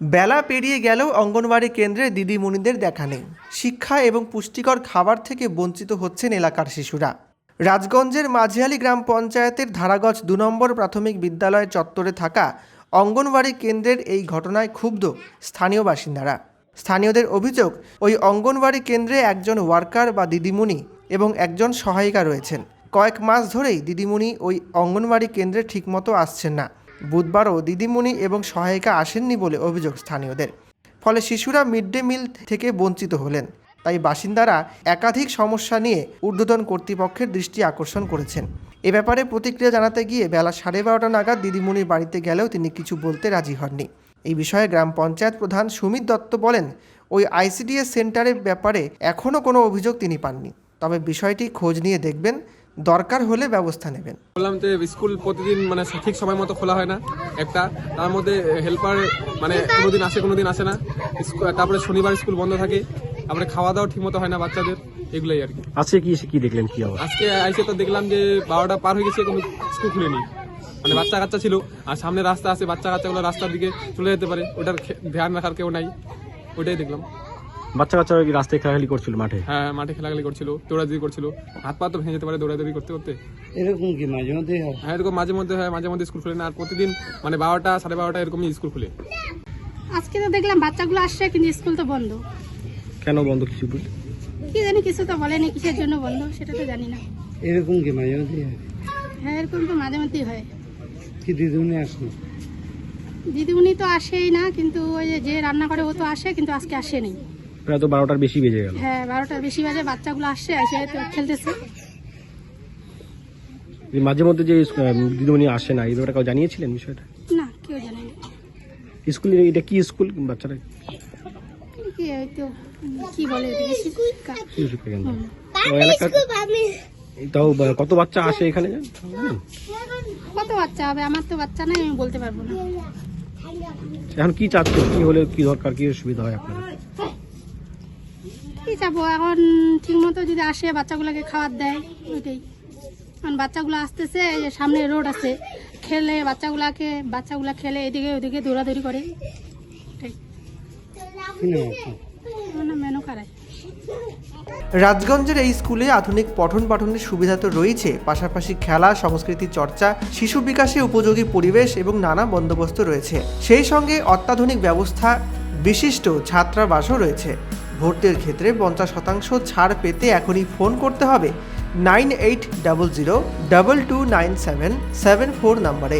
বেলা পেরিয়ে গেলেও অঙ্গনওয়াড়ি কেন্দ্রে দিদিমণিদের দেখা নেই। শিক্ষা এবং পুষ্টিকর খাবার থেকে বঞ্চিত হচ্ছেন এলাকার শিশুরা। রাজগঞ্জের মাঝিয়ালি গ্রাম পঞ্চায়েতের ধারাগজ দু নম্বর প্রাথমিক বিদ্যালয় চত্বরে থাকা অঙ্গনওয়াড়ি কেন্দ্রের এই ঘটনায় ক্ষুব্ধ স্থানীয় বাসিন্দারা। স্থানীয়দের অভিযোগ, ওই অঙ্গনওয়াড়ি কেন্দ্রে একজন ওয়ার্কার বা দিদিমণি এবং একজন সহায়িকা রয়েছেন। কয়েক মাস ধরেই দিদিমণি ওই অঙ্গনওয়াড়ি কেন্দ্রে ঠিকমতো আসছেন না। বুধবারও দিদিমণি এবং সহায়িকা আসেননি বলে অভিযোগ স্থানীয়দের। ফলে শিশুরা মিড ডে মিল থেকে বঞ্চিত হলেন। তাই বাসিন্দারা একাধিক সমস্যা নিয়ে ঊর্ধ্বতন কর্তৃপক্ষের দৃষ্টি আকর্ষণ করেছেন। এ ব্যাপারে প্রতিক্রিয়া জানাতে গিয়ে বেলা সাড়ে বারোটা নাগাদ দিদিমণির বাড়িতে গেলেও তিনি কিছু বলতে রাজি হননি। এই বিষয়ে গ্রাম পঞ্চায়েত প্রধান সুমিত দত্ত বলেন, ওই আইসিডিএস সেন্টারের ব্যাপারে এখনও কোনো অভিযোগ তিনি পাননি। তবে বিষয়টি খোঁজ নিয়ে দেখবেন দরকার হলে ব্যবস্থা নেবেন। বললাম যে স্কুল প্রতিদিন মানে সঠিক সময় মতো খোলা হয় না একটা। তার মধ্যে হেল্পার মানে কোনোদিন আসে কোনোদিন আসে না। তারপরে শনিবার স্কুল বন্ধ থাকে তারপরে খাওয়া দাওয়া ঠিক মতো হয় না বাচ্চাদের এগুলোই আর কি। আজকে কি কি দেখলেন কি আজকে আইসে তো দেখলাম যে বারোটা পার হয়ে গেছে কোনো স্কুল খুলেনি। মানে বাচ্চা কাচ্চা ছিল আর সামনে রাস্তা আছে বাচ্চা কাচ্চাগুলো রাস্তার দিকে চলে যেতে পারে ওটার খে- ধ্যান রাখার কেউ নাই ওইটাই দেখলাম। বাচ্চা কাচ্চারা কি রাস্তায় খেলাখেলি করছিল মাঠে? হ্যাঁ মাঠে খেলাখেলি করছিল দৌড়াদৌড়ি করছিল। হাত পা তো ভেঙে যেতে পারে দৌড়াদৌড়ি করতে করতে। এরকম কি মাঝে মধ্যেই হয়? হ্যাঁ এরকম মাঝে মধ্যে হয় মাঝে মধ্যে স্কুল খুলে না আর প্রতিদিন মানে বারোটা সাড়ে বারোটা এরকমই স্কুল খুলে। আজকে তো দেখলাম বাচ্চাগুলো আসছে কিন্তু স্কুল তো বন্ধ। কেন বন্ধ কিছু কি জানি কিছু তো বলেনি কিসের জন্য বন্ধ সেটা তো জানি না। এরকম কি মাঝে মধ্যেই হয়? হ্যাঁ এরকম তো মাঝে মধ্যেই হয়। কি দিদিমণি আসলো দিদিমণি তো আসেই না কিন্তু ওই যে- যে রান্না করে ও তো আসে কিন্তু আজকে আসেনি প্রায় তো বারোটার বেশি বেজে গেল। হ্যাঁ বারোটার বেশি বাজে বাচ্চাগুলো আসছে এসে খেলতেছে। এই মাঝে মধ্যে যে দিদিমণি আসে না এই ব্যাপারে কাউ জানিয়েছিলেন বিষয়টা? না কেউ স্কুলে এটা কি স্কুল বাচ্চারা কি বলে শিক্ষা কেন্দ্র। তাও কত বাচ্চা আসে এখানে কত বাচ্চা হবে? আমার তো বাচ্চা নাই আমি বলতে পারব না। এখন কি চাচ্ছেন? কি হলে কি দরকার কি সুবিধা হয় আপনার? কি যাব, এখন ঠিক মতো যদি আসে, বাচ্চাগুলোকে খাবার দেয়, ওইটাই। কারণ বাচ্চাগুলো আসতেছে, এই যে সামনে রোড আছে, খেলে বাচ্চাগুলাকে, বাচ্চাগুলা খেলে এদিকে ওদিকে দৌড়াদৌড়ি করে। রাজগঞ্জের এই স্কুলে আধুনিক পঠন পাঠনের সুবিধা তো রয়েছে, পাশাপাশি খেলা, সংস্কৃতি চর্চা, শিশু বিকাশে উপযোগী পরিবেশ এবং নানা বন্দোবস্ত রয়েছে। সেই সঙ্গে অত্যাধুনিক ব্যবস্থা, বিশিষ্ট ছাত্রাবাসও রয়েছে। ভর্তির ক্ষেত্রে পঞ্চাশ শতাংশ ছাড় পেতে এখনই ফোন করতে হবে nine eight double zero double two nine seven seven four নম্বরে।